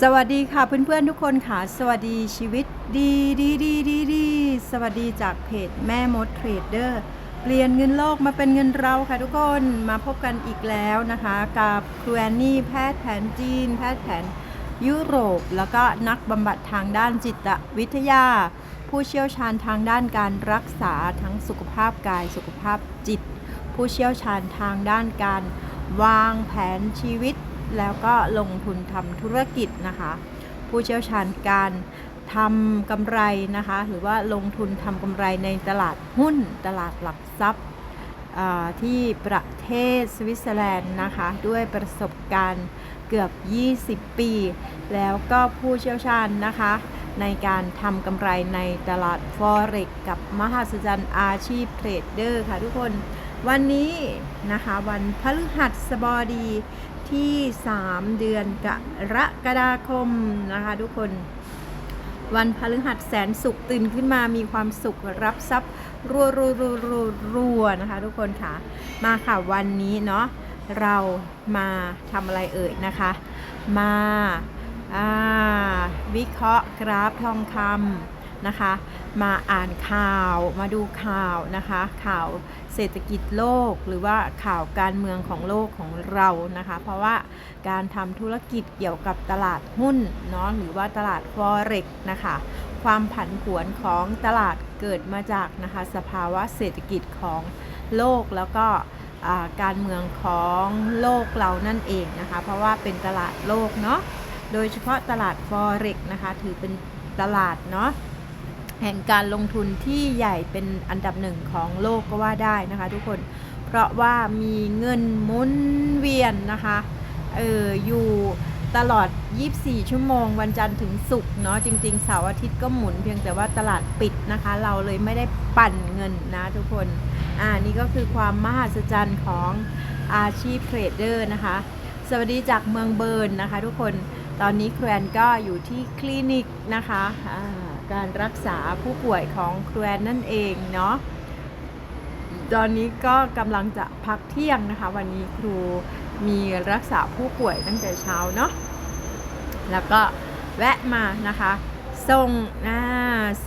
สวัสดีค่ะเพื่อนๆทุกคนค่ะ สวัสดีชีวิตดีดีดีดีดีสวัสดีจากเพจแม่มดเทรดเดอร์เปลี่ยนเงินโลกมาเป็นเงินเราค่ะทุกคนมาพบกันอีกแล้วนะคะ กับครูแอนนี่แพทย์แผนจีน แพทย์แผนยุโรป แล้วก็นักบำบัดทางด้านจิตวิทยา ผู้เชี่ยวชาญทางด้านการรักษาทั้งสุขภาพกายสุขภาพจิต ผู้เชี่ยวชาญทางด้านการวางแผนชีวิต แล้วก็ลงทุนทำธุรกิจนะคะ ผู้เชี่ยวชาญการทำกำไรนะคะ หรือว่าลงทุนทำกำไรในตลาดหุ้น ตลาดหลักทรัพย์ที่ประเทศสวิตเซอร์แลนด์นะคะ ด้วยประสบการณ์เกือบ 20 ปี แล้วก็ผู้เชี่ยวชาญนะคะ ในการทำกำไรในตลาด Forex กับมหาสจรรย์อาชีพเทรดเดอร์ค่ะทุกคน วันนี้นะคะ วันพฤหัสบดี ที่ 3 เดือนกรกฎาคมนะคะทุกคน วันพฤหัสแสนสุขตื่นขึ้นมามีความสุขรับทรัพย์รัวรัวรัวรัวรัวนะคะทุกคนค่ะ มาค่ะวันนี้เนาะเรามาทำอะไรเอ่ยนะคะ มาาวิเคราะห์กราฟทองคำนะคะ มาอ่านข่าวมาดูข่าวนะคะ ข่าว เศรษฐกิจโลกหรือว่าข่าวการเมืองของโลกของเรานะคะ เพราะว่าการทำธุรกิจเกี่ยวกับตลาดหุ้นเนาะหรือว่าตลาด forex นะคะความผันผวนของตลาดเกิดมาจากนะคะสภาวะเศรษฐกิจของโลกแล้วก็การเมืองของโลกเรานั่นเองนะคะ เพราะว่าเป็นตลาดโลกเนาะโดยเฉพาะตลาด forex นะคะถือเป็นตลาดเนาะ แห่งการลงทุนที่ใหญ่เป็นอันดับหนึ่งของโลกก็ว่าได้นะคะทุกคน เพราะว่ามีเงินหมุนเวียนนะคะเอออยู่ตลอด 24 ชั่วโมง วันจันทร์ถึงศุกร์เนาะจริงๆเสาร์อาทิตย์ก็หมุนเพียงแต่ว่าตลาดปิดนะคะ เราเลยไม่ได้ปั่นเงินนะทุกคนอ่านี่ก็คือความมหัศจรรย์ของอาชีพเทรดเดอร์นะคะ สวัสดีจากเมืองเบิร์นนะคะ ทุกคนตอนนี้แครนก็อยู่ที่คลินิกนะคะอ่า การรักษาผู้ป่วยของแครนนั่นเองเนาะตอนนี้ก็กำลังจะพักเที่ยงนะคะ วันนี้ครูมีรักษาผู้ป่วยตั้งแต่เช้าเนาะแล้วก็แวะมานะคะส่งอ่า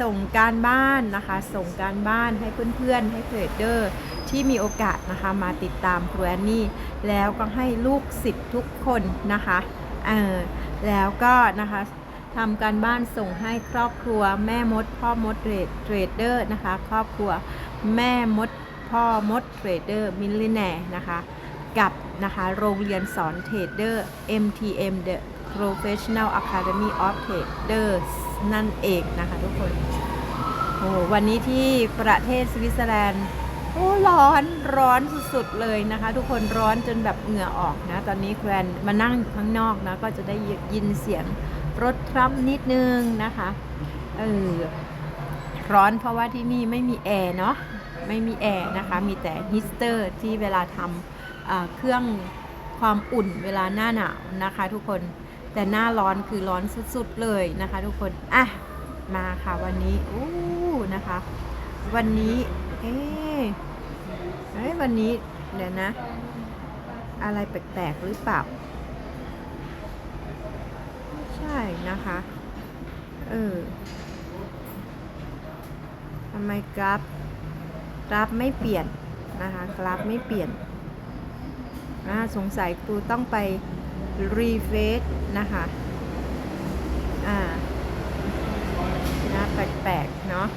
ส่งการบ้านนะคะ ส่งการบ้านให้เพื่อนๆ ให้เทรดเดอร์ที่มีโอกาสนะคะมาติดตามครูแอนนี่ แล้วก็ให้ลูกศิษย์ทุกคนนะคะเออแล้วก็นะคะ ทำการบ้านส่งให้ครอบครัว แม่มด พ่อมดเทรดเดอร์นะคะ ครอบครัวแม่มด พ่อมดเทรดเดอร์มิลลิแนร์นะคะ กับนะคะโรงเรียนสอนเทรดเดอร์ MTM The Professional Academy of Traders นั่นเองนะคะทุกคนโอ้วันนี้ที่ประเทศสวิตเซอร์แลนด์โอ้ร้อนร้อนสุดๆเลยนะคะ ทุกคนร้อนจนแบบเหงื่อออกนะ ตอนนี้แควนมานั่งอยู่ข้างนอกนะ ก็จะได้ยินเสียง รถทรัมป์นิดนึงนะคะเออร้อนเพราะว่าที่นี่ไม่มีแอร์เนาะไม่มีแอร์นะคะ มีแต่ฮีสเตอร์ที่เวลาทำอ่าเครื่องความอุ่นเวลาหน้าหนาวนะคะทุกคนแต่หน้าร้อนคือร้อนสุดๆเลยนะคะ ทุกคนอะมาค่ะวันนี้อู้นะคะ วันนี้เอ๊ะเอ้ยวันนี้เดี๋ยวนะ อะไรแปลกๆหรือเปล่าใช่ นะคะ เออทำไมกราฟกราฟไม่เปลี่ยนนะคะกราฟไม่เปลี่ยนอ่าสงสัยครูต้องไปรีเฟซนะคะอ่านะแปลกๆเนาะ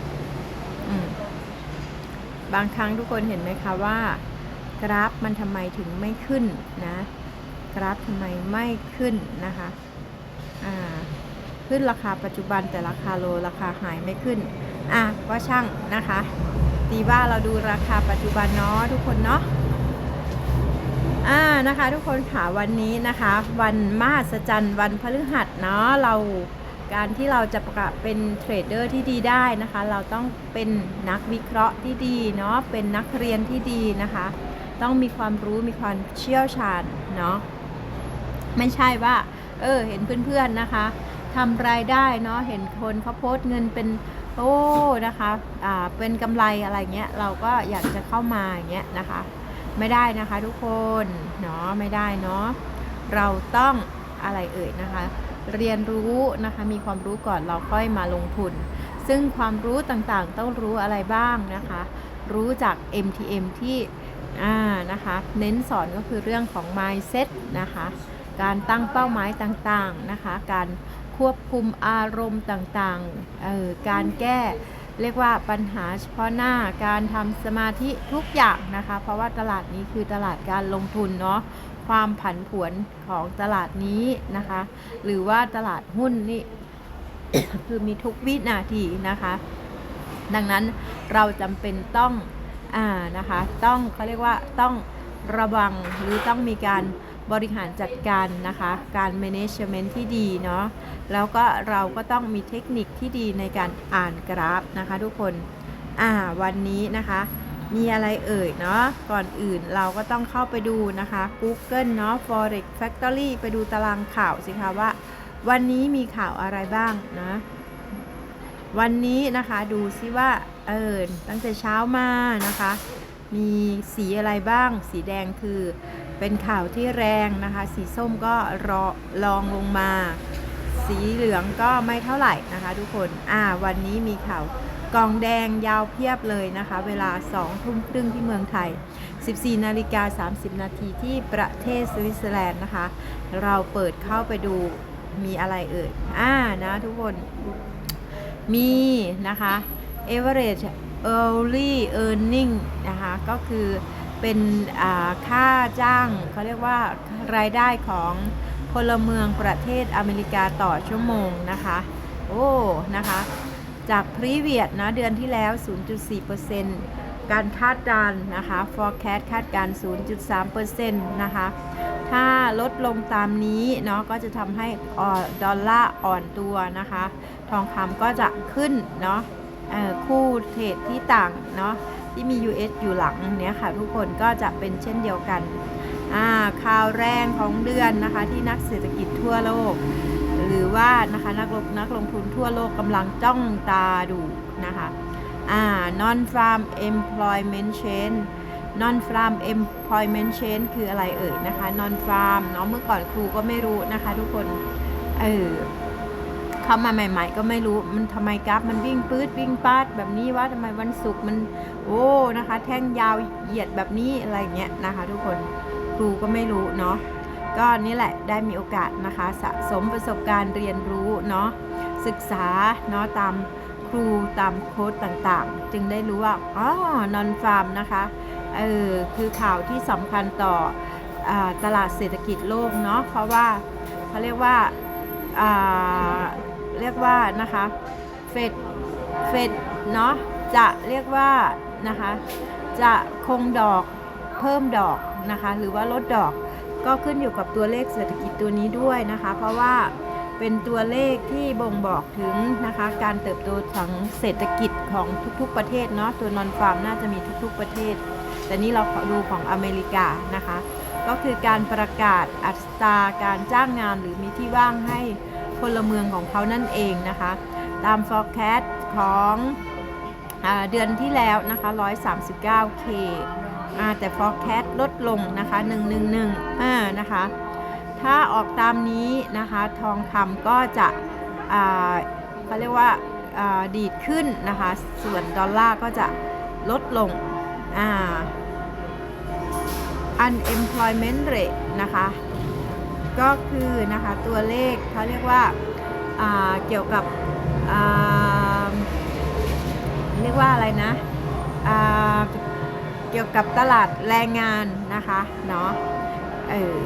บางครั้งทุกคนเห็นไหมคะว่า กราฟมันทำไมถึงไม่ขึ้นนะ กราฟทำไมไม่ขึ้นนะคะ ขึ้นราคาปัจจุบันแต่ราคาโลราคาหายไม่ขึ้น อะก็ช่างนะคะดีว่าเราดูราคาปัจจุบันเนาะทุกคนเนาะอ่านะคะทุกคนค่ะวันนี้นะคะ วันมหัศจรรย์วันพฤหัสเนาะเราการที่เราจะประกาศเป็นเทรดเดอร์ที่ดีได้นะคะ เราต้องเป็นนักวิเคราะห์ที่ดีเนาะเป็นนักเรียนที่ดีนะคะ ต้องมีความรู้มีความเชี่ยวชาญเนาะไม่ใช่ว่า เออ เห็นเพื่อนๆนะคะทำรายได้เนาะเห็นคนเขาโพสต์เงินเป็นโอ้นะคะอ่าเป็นกำไรอะไรเงี้ยเราก็อยากจะเข้ามาอย่างเงี้ยนะคะ ไม่ได้นะคะทุกคนเนาะไม่ได้เนาะเราต้องอะไรเอ่ยนะคะ เรียนรู้นะคะมีความรู้ก่อนเราค่อยมาลงทุน ซึ่งความรู้ต่างๆ ต้องรู้อะไรบ้างนะคะ รู้จาก MTM ที่อ่านะคะ เน้นสอนก็คือเรื่องของ mindset นะคะ การตั้งเป้าหมายต่างๆนะคะ การควบคุมอารมณ์ต่างๆเออการแก้เรียกว่าปัญหาเฉพาะหน้าการทำสมาธิทุกอย่างนะคะ เพราะว่าตลาดนี้คือตลาดการลงทุนเนาะความผันผวนของตลาดนี้นะคะ หรือว่าตลาดหุ้นนี่คือมีทุกวินาทีนะคะ ดังนั้นเราจำเป็นต้องอ่านะคะ ต้องเขาเรียกว่าต้องระวังหรือต้องมีการ บริหารจัดการนะคะ การ management ที่ดีเนาะแล้วก็เราก็ต้องมีเทคนิคที่ดีในการอ่านกราฟนะคะ ทุกคนอ่าวันนี้นะคะ มีอะไรเอ่ยเนาะก่อนอื่นเราก็ต้องเข้าไปดูนะคะ Google เนาะ Forex Factory ไปดูตารางข่าวสิคะว่า วันนี้มีข่าวอะไรบ้างนะวันนี้นะคะดูซิว่าเออตั้งแต่เช้ามานะคะ มีสีอะไรบ้าง สีแดงคือ เป็นข่าวที่แรงนะคะ สีส้มก็รอลองลงมา สีเหลืองก็ไม่เท่าไหร่นะคะ ทุกคนอ่าวันนี้มีข่าวกองแดงยาวเพียบเลยนะคะ เวลา2ทุ่มครึ่งที่เมืองไทย 14 นาฬิกา 30 นาทีที่ประเทศสวิตเซอร์แลนด์นะคะ เราเปิดเข้าไปดูมีอะไรเอ่ยอ่านะทุกคน มีนะคะ average early earning นะคะ ก็คือ เป็นค่าจ้างเขาเรียกว่ารายได้ของพลเมืองประเทศอเมริกาต่อชั่วโมงนะคะ โอ้ นะคะ จาก previous นะเดือนที่แล้ว 0.4%การคาดการณ์นะคะ forecast คาดการณ์0.3%นะคะ ถ้าลดลงตามนี้เนาะก็จะทำให้อ่อดอลลาร์อ่อนตัวนะคะ ทองคำก็จะขึ้นเนาะคู่เทรดที่ต่างเนาะ ที่มี US อยู่หลังเนี้ยค่ะ ทุกคนก็จะเป็นเช่นเดียวกันข่าวแรงของเดือนนะคะที่นักเศรษฐกิจทั่วโลก หรือว่านะคะนักลงนักลงทุนทั่วโลกกำลังจ้องตาดูนะคะอ่า non farm employment change non farm employment change คืออะไรเอ่ยนะคะ non farm เนาะเมื่อก่อนครูก็ไม่รู้นะคะทุกคน เออ เข้ามาใหม่ ๆ ก็ไม่รู้มันทำไมกราฟมันวิ่งปื๊ดวิ่งปาดแบบนี้ว่าทำไมวันศุกร์มันโอ้นะคะ แท่งยาวเหยียดแบบนี้อะไรเงี้ยนะคะ ทุกคนครูก็ไม่รู้เนาะก็นี่แหละได้มีโอกาสนะคะสะสมประสบการณ์เรียนรู้เนาะศึกษาเนาะตามครูตามโค้ดต่างๆ จึงได้รู้ว่าอ๋อนอนฟาร์มนะคะเออคือข่าวที่สำคัญต่ออตลาดเศรษฐกิจโลกเนาะเพราะว่าเขาเรียกว่าอ่า เรียกว่านะคะเฟดเฟดเนาะจะเรียกว่านะคะจะคงดอกเพิ่มดอกนะคะหรือว่าลดดอกก็ขึ้นอยู่กับตัวเลขเศรษฐกิจตัวนี้ด้วยนะคะ เพราะว่าเป็นตัวเลขที่บ่งบอกถึงนะคะการเติบโตของเศรษฐกิจของทุกๆประเทศเนาะตัวนอนฟาร์มน่าจะมีทุกๆประเทศ แต่นี่เราขอดูของอเมริกานะคะ ก็คือการประกาศอัตราการจ้างงานหรือมีที่ว่างให้ พลเมืองของเขานั่นเองนะคะ ตาม forecast ของอเดือนที่แล้วนะคะ 139K อ่าแต่ forecast ลดลงนะคะ 111อ่านะคะ ถ้าออกตามนี้นะคะ ทองคำก็จะเขาเรียกว่าอ่าดีดขึ้นนะคะ ส่วนดอลลาร์ก็จะลดลงอ่า unemployment rate นะคะ ก็คือนะคะตัวเลขเขาเรียกว่าาเกี่ยวกับเรียกว่าอะไรนะเกี่ยวกับตลาดแรงงานนะคะเนาะเออ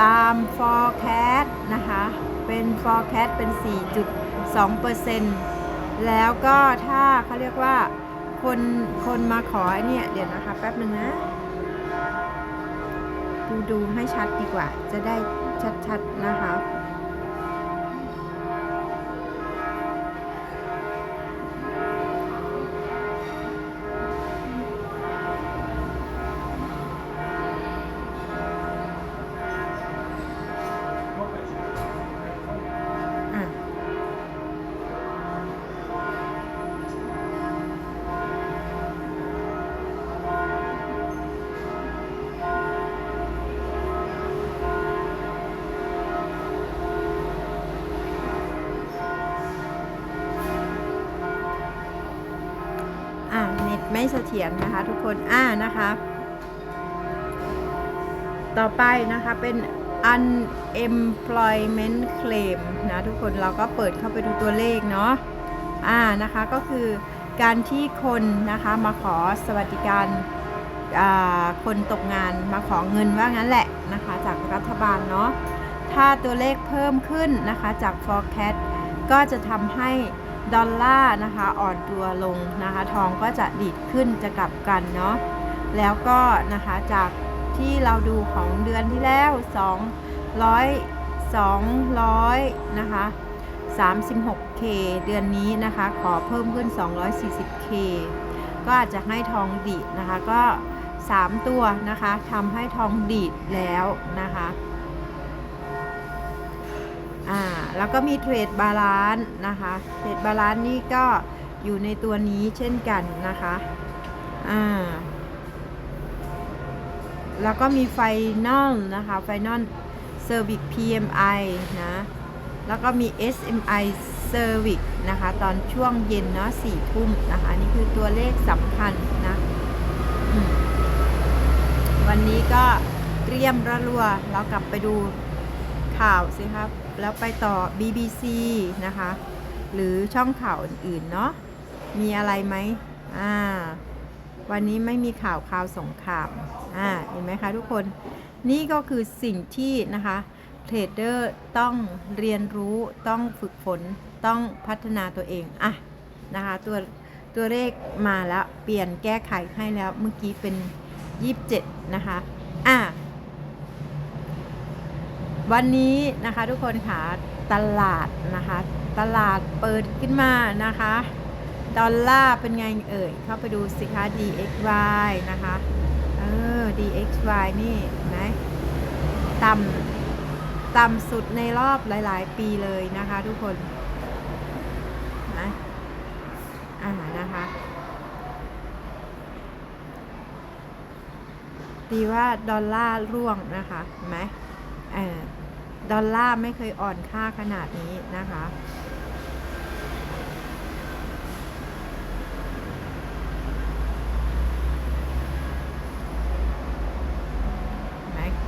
ตาม forecast นะคะเป็น forecast เป็น 4.2%แล้วก็ถ้าเขาเรียกว่าคนคนมาขอเนี่ยเดี๋ยวนะคะแป๊บหนึ่งนะ ดูดูให้ชัดดีกว่า จะได้ชัดๆนะคะ ไม่เสถียรนะคะทุกคนอ่านะคะต่อไปนะคะเป็น unemployment claim นะทุกคนเราก็เปิดเข้าไปดูตัวเลขเนาะอ่านะคะก็คือการที่คนนะคะมาขอสวัสดิการคนตกงานมาขอเงินว่างั้นแหละนะคะจากรัฐบาลเนาะถ้าตัวเลขเพิ่มขึ้นนะคะจาก forecast ก็จะทำให้ ดอลลาร์นะคะอ่อนตัวลงนะคะทองก็จะดีดขึ้นจะกลับกันเนาะแล้วก็นะคะจากที่เราดูของเดือนที่แล้ว 200 200นะคะ 36K เดือนนี้นะคะขอเพิ่มขึ้น 240K ก็อาจจะให้ทองดีดนะคะก็ 3 ตัวนะคะทำให้ทองดีดแล้วนะคะ อ่าแล้วก็มีเทรดบาลานซ์นะคะเทรดบาลานซ์นี่ก็อยู่ในตัวนี้เช่นกันนะคะอ่าแล้วก็มีไฟนอลนะคะไฟนอลเซอร์วิส PMI นะแล้วก็มี SMI Service นะคะ ตอนช่วงเย็นเนาะสี่ทุ่มนะคะ นี่คือตัวเลขสำคัญนะวันนี้ก็เตรียมระรัว เรากลับไปดูข่าวสิครับ แล้วไปต่อ BBC นะคะ หรือช่องข่าวอื่นๆเนาะมีอะไรไหมอ่าวันนี้ไม่มีข่าวข่าวสงครามอ่าเห็นไหมคะทุกคนนี่ก็คือสิ่งที่นะคะเทรดเดอร์ต้องเรียนรู้ต้องฝึกฝนต้องพัฒนาตัวเองอะนะคะตัวตัวเลขมาแล้ว เปลี่ยนแก้ไขให้แล้วเมื่อกี้เป็น 27 นะคะอะ วันนี้นะคะทุกคนค่ะตลาดนะคะ ตลาดเปิดขึ้นมานะคะ ดอลลาร์เป็นไงเอ่ย เข้าไปดูสิคะ DXY นะคะ เออ DXY นี่นไหมต่ำต่ำสุดในรอบหลาย ๆ ปีเลยนะคะทุกคนนะอ่านะคะตีว่าดอลลาร์ร่วงนะคะเห็นไหม ดอลลาร์ไม่เคยอ่อนค่าขนาดนี้นะคะ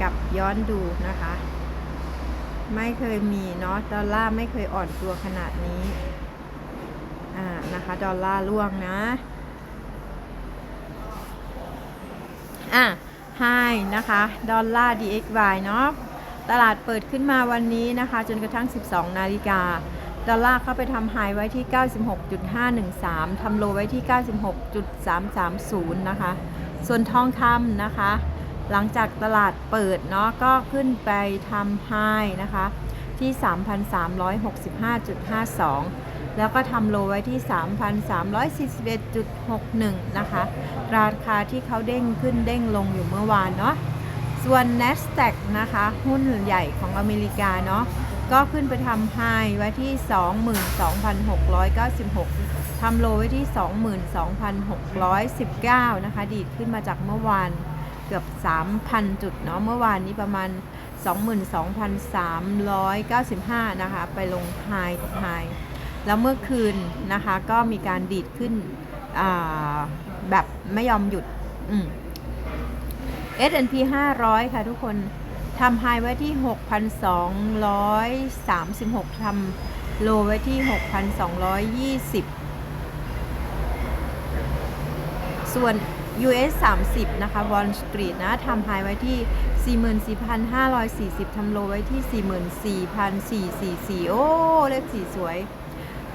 กลับย้อนดูนะคะ ไม่เคยมีเนาะ ดอลลาร์ไม่เคยอ่อนตัวขนาดนี้ อ่า นะคะ ดอลลาร์ร่วงนะ อะไฮนะคะ ดอลลาร์ DXY เนาะ ตลาดเปิดขึ้นมาวันนี้นะคะ จนกระทั่ง 12 นาฬิกา ดอลลาร์เข้าไปทำไฮไว้ที่ 96.513 ทำโลไว้ที่ 96.330 นะคะ ส่วนทองคำนะคะ หลังจากตลาดเปิดเนาะก็ขึ้นไปทำไฮนะคะ ที่ 3,365.52 แล้วก็ทำโลไว้ที่ 3,341.61 นะคะ ราคาที่เขาเด้งขึ้นเด้งลงอยู่เมื่อวานเนาะ ส่วน NASDAQ นะคะ หุ้นใหญ่ของอเมริกาเนาะก็ขึ้นไปทำไฮไว้ที่ 22,696 ทำโลไว้ที่ 22,619 นะคะ ดีดขึ้นมาจากเมื่อวานเกือบ 3,000 จุดเนาะเมื่อวานนี้ประมาณ 22,395 นะคะ ไปลงไฮไฮแล้วเมื่อคืนนะคะก็มีการดีดขึ้นแบบไม่ยอมหยุด อืม S&P 500 ค่ะทุกคนทำไฮไว้ที่ 6,236ทำโลไว้ที่ 6,220 ส่วน US 30 นะคะ Wall Street นะทำไฮไว้ที่ 44,540ทำโลไว้ที่ 44,444 โอ้ เลขสีสวย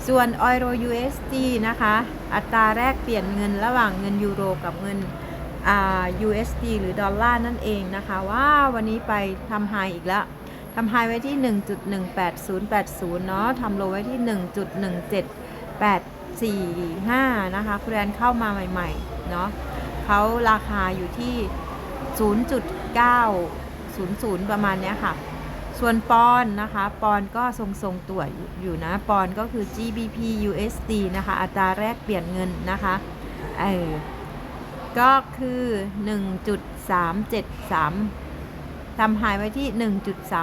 ส่วน Euro USD นะคะ อัตราแรกเปลี่ยนเงินระหว่างเงินยูโรกับเงิน USD หรือดอลลาร์นั่นเองนะคะ ว่าวันนี้ไปทำไฮอีกแล้วทำไฮไว้ที่ 1.18080 เนาะทำโลไว้ที่ 1.17845 นะคะคุณแรนเข้ามาใหม่ๆ เนาะเขาราคาอยู่ที่ 0.900 ประมาณเนี้ยค่ะ ส่วนปอนนะคะ ปอนก็ทรงๆตัวอยู่นะ ปอนก็คือ GBP USD นะคะ อัตราแรกเปลี่ยนเงินนะคะ เออ ก็คือ 1.373ทำหายไว้ที่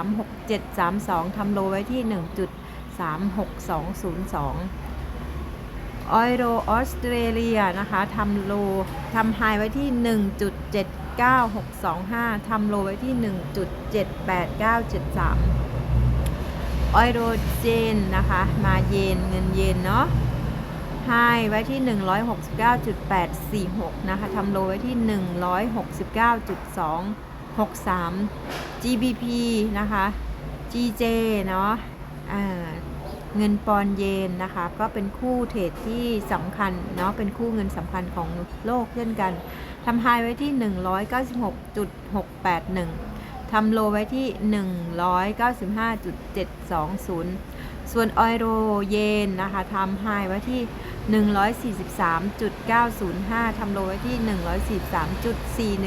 1.36732ทำโลไว้ที่ 1.36202ออยโรออสเตรเลียนะคะทำโลทำไฮไว้ที่ 1.79625ทำโลไว้ที่ 1.78973ออยโรเจนนะคะ มาเยนเงินเยนเนาะ ไฮไว้ที่ 169.846 นะคะทำโลไว้ที่ 169.263 GBP นะคะ GJ เนาะเงินปอนเยนนะคะ ก็เป็นคู่เทรดที่สำคัญเนาะเป็นคู่เงินสำคัญของโลกเช่นกันทำไฮไว้ที่ 196.681 ทำโลไว้ที่ 195.720 ส่วนออยโรเยนนะคะทำไฮไว้ที่ 143.905 ทำโลไว้ที่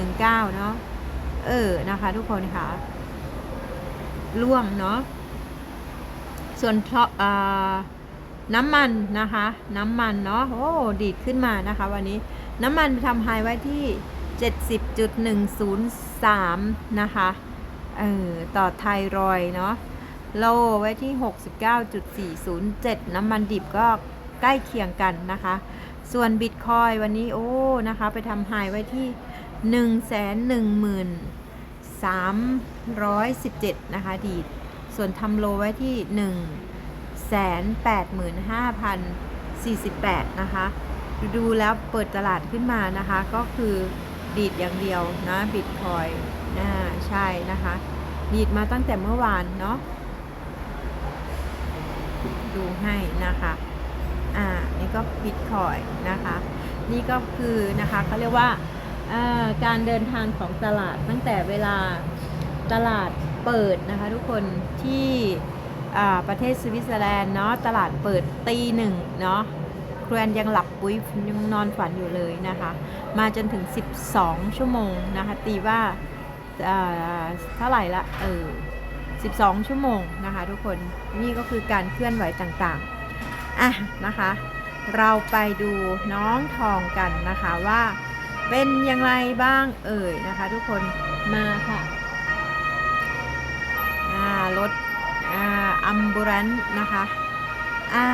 143.419 เนาะ เออ นะคะ ทุกคนคะ่ะล่วงเนาะ ส่วนเพราะน้ำมันนะคะ น้ำมันเนาะ โอ้ ดีดขึ้นมานะคะ วันนี้ น้ำมันทำไฮไว้ที่ 70.103 นะคะ เออ ต่อไทรอยเนาะ โลไว้ที่ 69.407 น้ำมันดิบก็ ใกล้เคียงกันนะคะ ส่วนบิตคอยวันนี้โอ้นะคะ ไปทำไฮไว้ที่ 110,317 นะคะดีด ส่วนทำโลไว้ที่ 185,048 นะคะ ดูแล้วเปิดตลาดขึ้นมานะคะ ก็คือดีดอย่างเดียวนะบิตคอยอ่าใช่นะคะ ดีดมาตั้งแต่เมื่อวานเนาะดูให้นะคะ อ่านี่ก็บิตคอยนะคะ นี่ก็คือนะคะเขาเรียกว่าการเดินทางของตลาดตั้งแต่เวลาตลาดเปิดนะคะทุกคนที่ประเทศสวิตเซอร์แลนด์เนาะตลาดเปิดตีหนึ่งเนาะครูแอนยังหลับปุ้ยยังนอนฝันอยู่เลยนะคะ มาจนถึง 12 ชั่วโมงนะคะตีว่าอ่าเท่าไหร่ละเออ12 ชั่วโมงนะคะทุกคนนี่ก็คือการเคลื่อนไหวต่างๆ อะนะคะ เราไปดูน้องทองกันนะคะว่าเป็นอย่างไรบ้างเอ่ยนะคะ ทุกคนมาค่ะอ่ารถอ่าอัมบูรันนะคะอ่า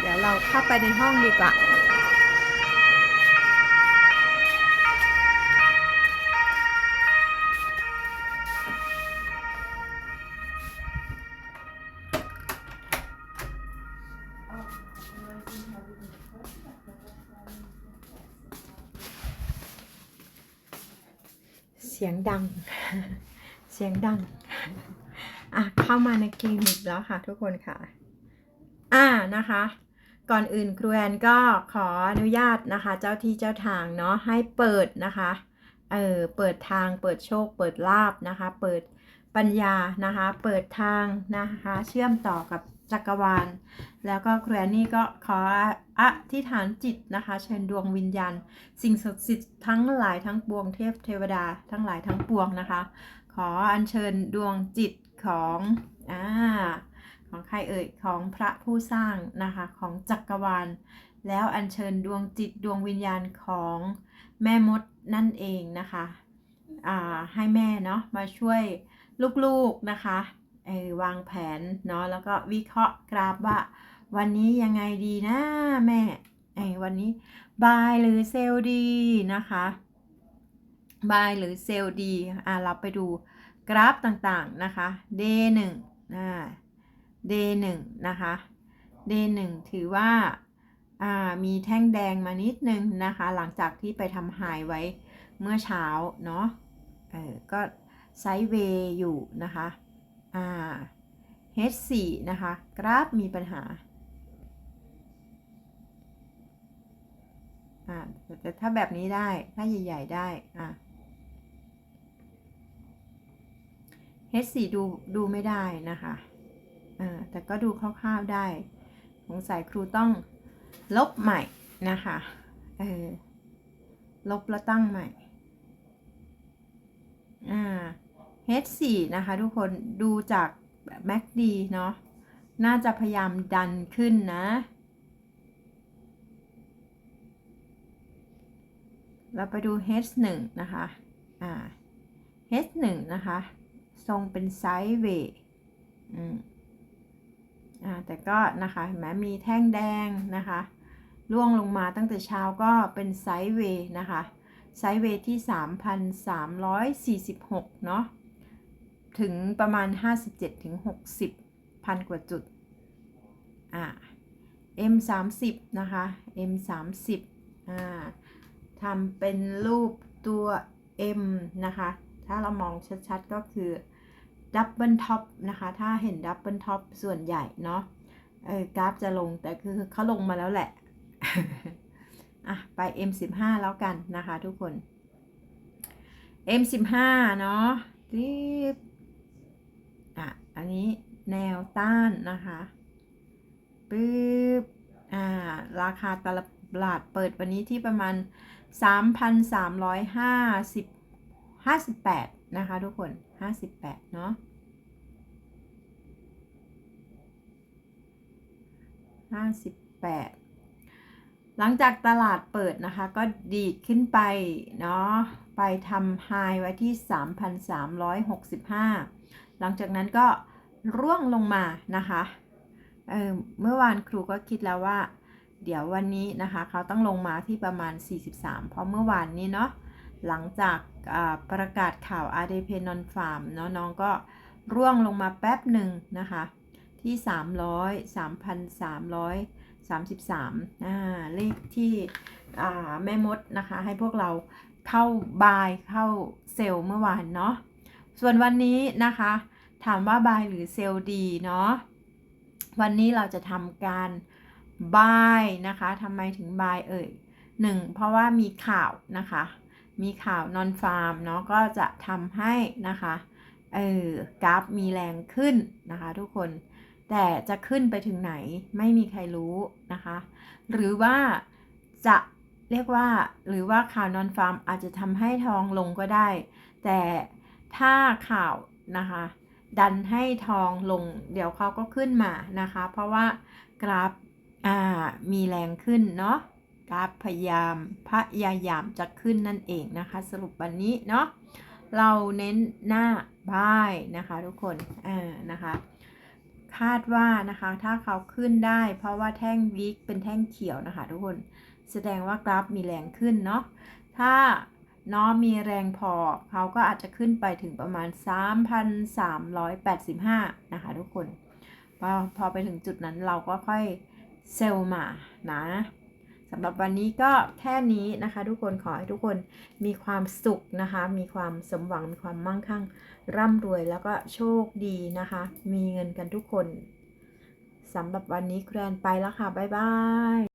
เดี๋ยวเราเข้าไปในห้องดีกว่า ดัง เสียงดัง อะ เข้ามาในคลินิกแล้วค่ะทุกคนค่ะ อ่านะคะ ก่อนอื่นครูแอนก็ขออนุญาตนะคะ เจ้าที่เจ้าทางเนาะให้เปิดนะคะ เออเปิดทางเปิดโชค เปิดลาบนะคะ เปิดปัญญานะคะ เปิดทางนะคะ เชื่อมต่อกับ จักรวาล แล้วก็ครูแอนนี่ก็ขออธิษฐานจิตนะคะ เชิญดวงวิญญาณ สิ่งศักดิ์สิทธิ์ทั้งหลายทั้งปวงเทพเทวดาทั้งหลายทั้งปวงนะคะ ขออัญเชิญดวงจิตของอ่าของใครเอ่ยของพระผู้สร้างนะคะของจักรวาล แล้วอัญเชิญดวงจิตดวงวิญญาณของแม่มดนั่นเองนะคะอ่าให้แม่เนาะมาช่วยลูกๆนะคะ วางแผนเนาะแล้วก็วิเคราะห์กราฟว่า วันนี้ยังไงดีนะแม่ไอ้วันนี้บายหรือเซลดีนะคะบายหรือเซลดีอ่าเราไปดูกราฟต่างๆนะคะ day 1อ่า day 1นะคะ day 1ถือว่าอ่ามีแท่งแดงมานิดนึงนะคะ หลังจากที่ไปทำหายไว้เมื่อเช้าเนาะเออก็ไซด์เวย์อยู่นะคะ อ่า H4 นะคะ กราฟมีปัญหาอ่าแต่ถ้าแบบนี้ได้ ถ้าใหญ่ ๆ ได้อะ H4 ดู ดูไม่ได้นะคะอ่าแต่ก็ดูคร่าวๆได้ สงสัยครูต้องลบใหม่นะคะเออลบแล้วตั้งใหม่อ่า H4 นะคะทุกคนดูจาก MACD เนาะน่าจะพยายามดันขึ้นนะ เราไปดู H1 นะคะอ่า H1 นะคะ ทรงเป็นไซด์เวย์อืมอ่าแต่ก็นะคะเห็นไหมมีแท่งแดงนะคะล่วงลงมาตั้งแต่เช้าก็เป็นไซด์เวย์นะคะ ไซด์เวย์ที่ 3,346 เนาะ ถึงประมาณ 57ถึง60 พันกว่าจุด อ่า M 3 0นะคะ M 3 0อ่าทำเป็นรูปตัว M นะคะ ถ้าเรามองชัดๆก็คือดับเบิลท็อปนะคะ ถ้าเห็นดับเบิลท็อปส่วนใหญ่เนาะเออกราฟจะลงแต่คือเขาลงมาแล้วแหละ อะ ไป M15 แล้วกันนะคะทุกคน M15 เนาะรีบ อะ อันนี้แนวต้านนะคะปึ๊บอ่า ราคาตลาดเปิดวันนี้ที่ประมาณ 3,350 58 นะคะ ทุกคน 58 เนาะ58 หลังจากตลาดเปิดนะคะ ก็ดีดขึ้นไป เนาะ ไปทำไฮไว้ที่ 3,365 หลังจากนั้นก็ร่วงลงมานะคะเออเมื่อวานครูก็คิดแล้วว่า เดี๋ยววันนี้นะคะ เขาต้องลงมาที่ประมาณ 43 เพราะเมื่อวานนี้เนาะหลังจากประกาศข่าว RDP Non Farm เนาะน้องก็ร่วงลงมาแป๊บหนึ่งนะคะ ที่ 300 3,333อ่าเลขที่แม่มดนะคะ ให้พวกเราเข้าบายเข้าเซลล์เมื่อวานเนาะ ส่วนวันนี้นะคะ ถามว่าบายหรือเซลล์ดีเนาะวันนี้เราจะทำการบายนะคะทำไมถึงบายเอ่ยหนึ่งเพราะว่ามีข่าวนะคะ มีข่าวนอนฟาร์มเนาะก็จะทำให้นะคะเออกราฟมีแรงขึ้นนะคะทุกคนแต่จะขึ้นไปถึงไหนไม่มีใครรู้นะคะ หรือว่าจะเรียกว่าหรือว่าข่าวนอนฟาร์มอาจจะทำให้ทองลงก็ได้ แต่ ถ้าข่าวนะคะ ดันให้ทองลง เดี๋ยวเขาก็ขึ้นมานะคะ เพราะว่ากราฟอ่ามีแรงขึ้นเนาะกราฟพยายามพยายามจะขึ้นนั่นเองนะคะ สรุปวันนี้เนาะเราเน้นหน้าบายนะคะทุกคนอ่านะคะคาดว่านะคะถ้าเขาขึ้นได้เพราะว่าแท่งวิกเป็นแท่งเขียวนะคะทุกคนแสดงว่ากราฟมีแรงขึ้นเนาะถ้า น้อมีแรงพอเขาก็อาจจะขึ้นไปถึงประมาณ 3,385 นะคะทุกคน พอพอไปถึงจุดนั้นเราก็ค่อยเซลล์มานะสำหรับวันนี้ก็แค่นี้นะคะ ทุกคนขอให้ทุกคนมีความสุขนะคะ มีความสมหวังมีความมั่งคั่ง ร่ำรวยแล้วก็โชคดีนะคะ มีเงินกันทุกคนสำหรับวันนี้แกรนไปแล้วค่ะ บ๊ายบาย